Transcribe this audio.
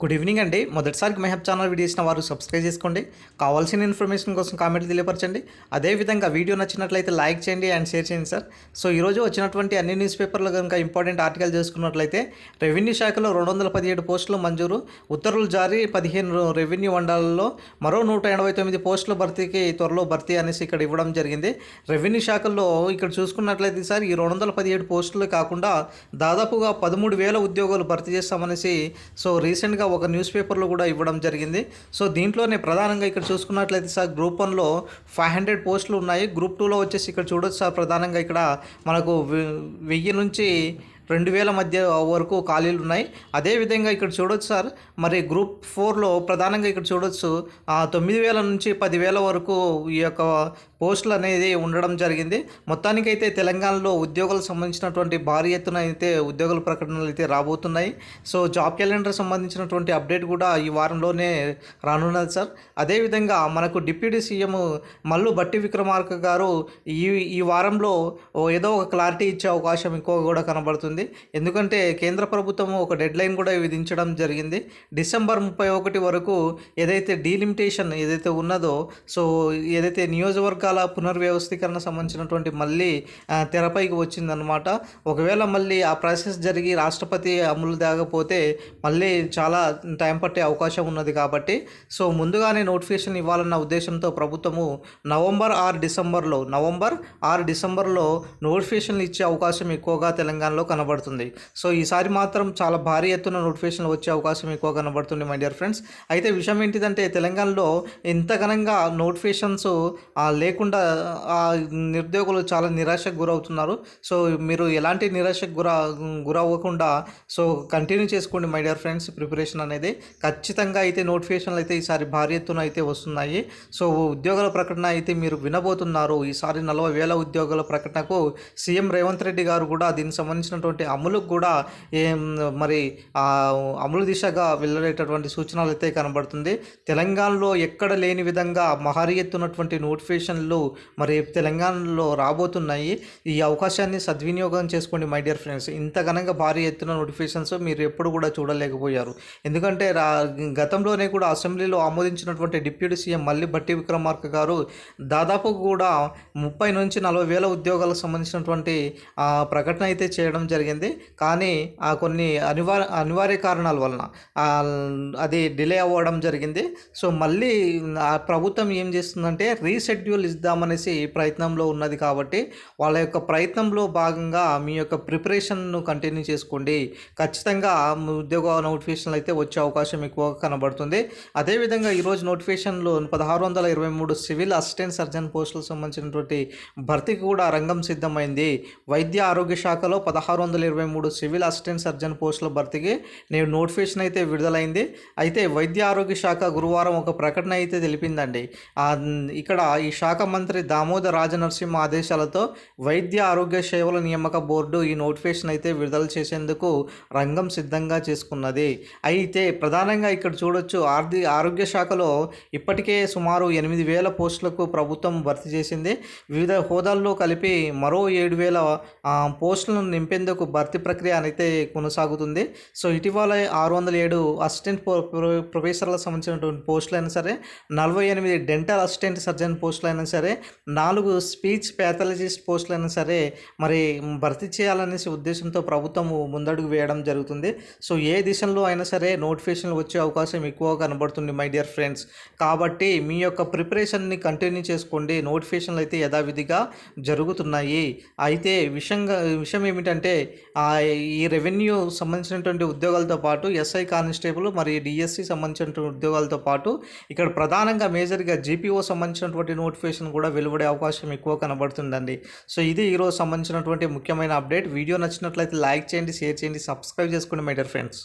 Good evening అండి. మొదటిసారి Mehab channel video ఇచ్చిన వారు సబ్స్క్రైబ్ చేసుకోండి. కావాల్సిన ఇన్ఫర్మేషన్ కోసం కామెంట్లు తెలియపరచండి. అదేవిధంగా వీడియో నచ్చినట్లయితే లైక్ చేయండి అండ్ షేర్ చేయండి సార్ సో ఈరోజు వచ్చినటువంటి అన్ని న్యూస్ పేపర్లు కనుక ఇంపార్టెంట్ ఆర్టికల్ చేసుకున్నట్లయితే రెవెన్యూ శాఖలో రెండు వందల పదిహేడు పోస్టులు మంజూరు. ఉత్తర్వులు జారీ పదిహేను రెవెన్యూ మండలాల్లో మరో నూట ఎనభై తొమ్మిది పోస్టుల భర్తీకి త్వరలో భర్తీ అనేసి ఇక్కడ ఇవ్వడం జరిగింది. రెవెన్యూ శాఖల్లో ఇక్కడ చూసుకున్నట్లయితే సార్ ఈ రెండు వందల పదిహేడు పోస్టులు కాకుండా దాదాపుగా పదమూడు వేల ఉద్యోగాలు భర్తీ చేస్తామనేసి సో రీసెంట్గా ఒక న్యూస్ పేపర్లో కూడా ఇవ్వడం జరిగింది. సో దీంట్లోనే ప్రధానంగా ఇక్కడ చూసుకున్నట్లయితే సార్ గ్రూప్ వన్లో ఫైవ్ హండ్రెడ్ పోస్టులు ఉన్నాయి. గ్రూప్ టూలో వచ్చేసి ఇక్కడ చూడొచ్చు సార్ ప్రధానంగా ఇక్కడ మనకు వెయ్యి నుంచి రెండు వేల మధ్య వరకు ఖాళీలు ఉన్నాయి. అదేవిధంగా ఇక్కడ చూడొచ్చు సార్ మరి గ్రూప్ ఫోర్లో ప్రధానంగా ఇక్కడ చూడొచ్చు తొమ్మిది వేల నుంచి పదివేల వరకు ఈ యొక్క పోస్టులు అనేది ఉండడం జరిగింది. మొత్తానికైతే తెలంగాణలో ఉద్యోగులకు సంబంధించినటువంటి భారీ ఎత్తున అయితే ఉద్యోగుల ప్రకటనలు అయితే రాబోతున్నాయి. సో జాబ్ క్యాలెండర్ సంబంధించినటువంటి అప్డేట్ కూడా ఈ వారంలోనే రానున్నది సార్. అదేవిధంగా మనకు డిప్యూటీ సీఎం మల్లు బట్టి విక్రమార్క గారు ఈ ఈ వారంలో ఏదో ఒక క్లారిటీ ఇచ్చే అవకాశం ఎక్కువ కూడా కనబడుతుంది. ఎందుకంటే కేంద్ర ప్రభుత్వం ఒక డెడ్ లైన్ కూడా విధించడం జరిగింది. డిసెంబర్ ముప్పై ఒకటి వరకు ఏదైతే డీలిమిటేషన్ ఏదైతే ఉన్నదో సో ఏదైతే నియోజకవర్గాల పునర్వ్యవస్థీకరణ సంబంధించినటువంటి మళ్ళీ తెరపైకి వచ్చిందనమాట ఒకవేళ మళ్ళీ ఆ ప్రాసెస్ జరిగి రాష్ట్రపతి అమలు దాగపోతే మళ్ళీ చాలా టైం పట్టే అవకాశం ఉన్నది కాబట్టి. సో ముందుగానే నోటిఫికేషన్ ఇవ్వాలన్న ఉద్దేశంతో ప్రభుత్వము నవంబర్ ఆర్ డిసెంబర్లో నవంబర్ ఆర్ డిసెంబర్లో నోటిఫికేషన్లు ఇచ్చే అవకాశం ఎక్కువగా తెలంగాణలో కనబడుతుంది. కనబడుతుంది. సో ఈసారి మాత్రం చాలా భారీ ఎత్తున నోటిఫికేషన్లు వచ్చే అవకాశం ఎక్కువ కనబడుతుంది మై డియర్ ఫ్రెండ్స్ అయితే విషయం ఏంటిదంటే తెలంగాణలో ఇంత ఘనంగా నోటిఫికేషన్స్ లేకుండా ఆ, నిరుద్యోగులు చాలా నిరాశకు గురవుతున్నారు. సో మీరు ఎలాంటి నిరాశకు గుర గురవ్వకుండా సో కంటిన్యూ చేసుకోండి మై డియర్ ఫ్రెండ్స్ ప్రిపరేషన్ అనేది. ఖచ్చితంగా అయితే నోటిఫికేషన్లు అయితే ఈసారి భారీ ఎత్తున అయితే వస్తున్నాయి. సో ఉద్యోగాల ప్రకటన అయితే మీరు వినబోతున్నారు. ఈసారి నలభై వేల ఉద్యోగాల ప్రకటనకు సీఎం రేవంత్ రెడ్డి గారు కూడా దీనికి సంబంధించినటువంటి అమలుకు కూడా ఏం మరి అమలు దిశగా వెళ్ళేటటువంటి సూచనలు అయితే కనబడుతుంది. తెలంగాణలో ఎక్కడ లేని విధంగా మహారీ ఎత్తున్నటువంటి నోటిఫికేషన్లు మరి తెలంగాణలో రాబోతున్నాయి. ఈ అవకాశాన్ని సద్వినియోగం చేసుకోండి మై డియర్ ఫ్రెండ్స్. ఇంత ఘనంగా భారీ ఎత్తున నోటిఫికేషన్స్ మీరు ఎప్పుడు కూడా చూడలేకపోయారు. ఎందుకంటే రా గతంలోనే కూడా అసెంబ్లీలో ఆమోదించినటువంటి డిప్యూటీ సీఎం మల్లి బట్టి విక్రమార్క గారు దాదాపు కూడా ముప్పై నుంచి నలభై వేల ఉద్యోగాలకు సంబంధించినటువంటి ప్రకటన అయితే చేయడం జరిగింది. కానీ ఆ కొన్ని అనివార్య అనివార్య కారణాల వలన అది డిలే అవ్వడం జరిగింది. సో మళ్ళీ ఆ ప్రభుత్వం ఏం చేస్తుందంటే రీషెడ్యూల్ ఇద్దామనేసి ప్రయత్నంలో ఉన్నది కాబట్టి వాళ్ళ యొక్క ప్రయత్నంలో భాగంగా మీ యొక్క ప్రిపరేషన్ను కంటిన్యూ చేసుకోండి. ఖచ్చితంగా ఉద్యోగ నోటిఫికేషన్లు అయితే వచ్చే అవకాశం ఎక్కువగా కనబడుతుంది. అదేవిధంగా ఈరోజు నోటిఫికేషన్లో పదహారు వందల ఇరవై మూడు సివిల్ అసిస్టెంట్ సర్జన్ పోస్టులకు సంబంధించినటువంటి భర్తీకి కూడా రంగం సిద్ధమైంది. వైద్య ఆరోగ్య శాఖలో పదహారు వందల ఇరవై మూడు సివిల్ అసిస్టెంట్ సర్జన్ పోస్టుల భర్తీకి నేను నోటిఫికేషన్ అయితే విడుదలైంది. అయితే వైద్య ఆరోగ్య శాఖ గురువారం ఒక ప్రకటన అయితే తెలిపిందండి. ఇక్కడ ఈ శాఖ మంత్రి దామోదర్ రాజనరసింహ ఆదేశాలతో వైద్య ఆరోగ్య సేవల నియామక బోర్డు ఈ నోటిఫికేషన్ అయితే విడుదల చేసేందుకు రంగం సిద్ధంగా చేసుకున్నది. అయితే ప్రధానంగా ఇక్కడ చూడొచ్చు ఆర్థిక ఆరోగ్య శాఖలో ఇప్పటికే సుమారు ఎనిమిది వేల పోస్టులకు ప్రభుత్వం భర్తీ చేసింది. వివిధ హోదాల్లో కలిపి మరో ఏడు వేల పోస్టులను నింపేందుకు భర్తీ ప్రక్రియ అయితే కొనసాగుతుంది. సో ఇటీవల ఆరు వందల ఏడు అసిస్టెంట్ ప్రొ- ప్రొ- ప్రొఫెసర్లకు సంబంధించినటువంటి పోస్టులు అయినా సరే నలభై ఎనిమిది డెంటల్ అసిస్టెంట్ సర్జన్ పోస్టులు అయినా సరే నాలుగు స్పీచ్ ప్యాథాలజిస్ట్ పోస్టులు అయినా సరే మరి భర్తీ చేయాలనేసి ఉద్దేశంతో ప్రభుత్వం ముందడుగు వేయడం జరుగుతుంది. సో ఏ దిశలో అయినా సరే నోటిఫికేషన్లు వచ్చే అవకాశం ఎక్కువ కనబడుతుంది మై డియర్ ఫ్రెండ్స్. కాబట్టి మీ యొక్క ప్రిపరేషన్ని కంటిన్యూ చేసుకోండి. నోటిఫికేషన్లు అయితే యథావిధిగా జరుగుతున్నాయి. అయితే విషయంగా విషయం ఏమిటంటే ఈ రెవెన్యూ సంబంధించినటువంటి ఉద్యోగాలతో పాటు ఎస్ఐ కానిస్టేబుల్ మరియు డిఎస్సి సంబంధించినటువంటి ఉద్యోగాలతో పాటు ఇక్కడ ప్రధానంగా మేజర్గా జీపీఓ సంబంధించినటువంటి నోటిఫికేషన్ కూడా వెలువడే అవకాశం ఎక్కువ కనబడుతుందండి. సో ఇది ఈరోజు సంబంధించినటువంటి ముఖ్యమైన అప్డేట్ వీడియో నచ్చినట్లయితే లైక్ చేయండి షేర్ చేయండి సబ్స్క్రైబ్ చేసుకోండి మై డియర్ ఫ్రెండ్స్